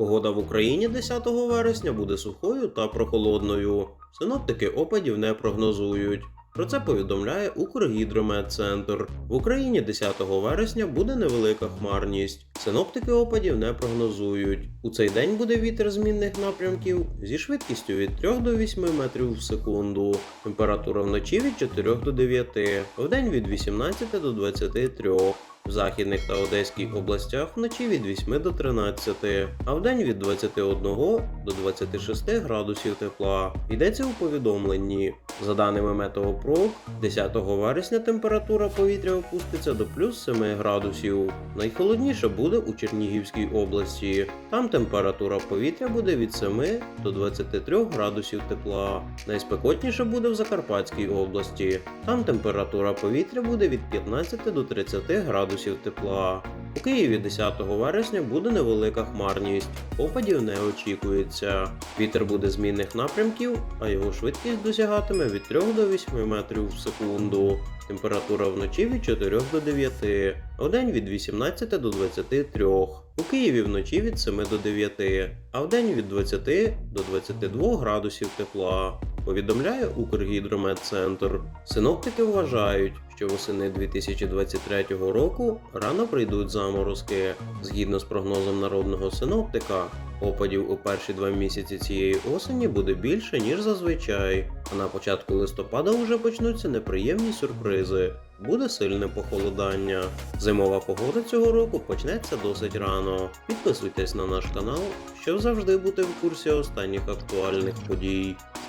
Погода в Україні 10 вересня буде сухою та прохолодною. Синоптики опадів не прогнозують. Про це повідомляє Укргідрометцентр. В Україні 10 вересня буде невелика хмарність. Синоптики опадів не прогнозують. У цей день буде вітер змінних напрямків зі швидкістю від 3 до 8 метрів в секунду. Температура вночі від 4 до 9, вдень від 18 до 23. В західних та Одеській областях вночі від 8 до 13, а вдень від 21 до 26 градусів тепла. Йдеться у повідомленні. За даними Метеопро, 10 вересня температура повітря опуститься до плюс 7 градусів. Найхолодніше буде у Чернігівській області. Там температура повітря буде від 7 до 23 градусів тепла. Найспекотніше буде в Закарпатській області. Там температура повітря буде від 15 до 30 градусів тепла. У Києві 10 вересня буде невелика хмарність, опадів не очікується. Вітер буде змінних напрямків, а його швидкість досягатиме від 3 до 8 метрів в секунду. Температура вночі від 4 до 9, а вдень від 18 до 23. У Києві вночі від 7 до 9, а вдень від 20 до 22 градусів тепла. Повідомляє Укргідрометцентр. Синоптики вважають, що восени 2023 року рано прийдуть заморозки. Згідно з прогнозом народного синоптика, опадів у перші два місяці цієї осені буде більше, ніж зазвичай. А на початку листопада вже почнуться неприємні сюрпризи. Буде сильне похолодання. Зимова погода цього року почнеться досить рано. Підписуйтесь на наш канал, щоб завжди бути в курсі останніх актуальних подій.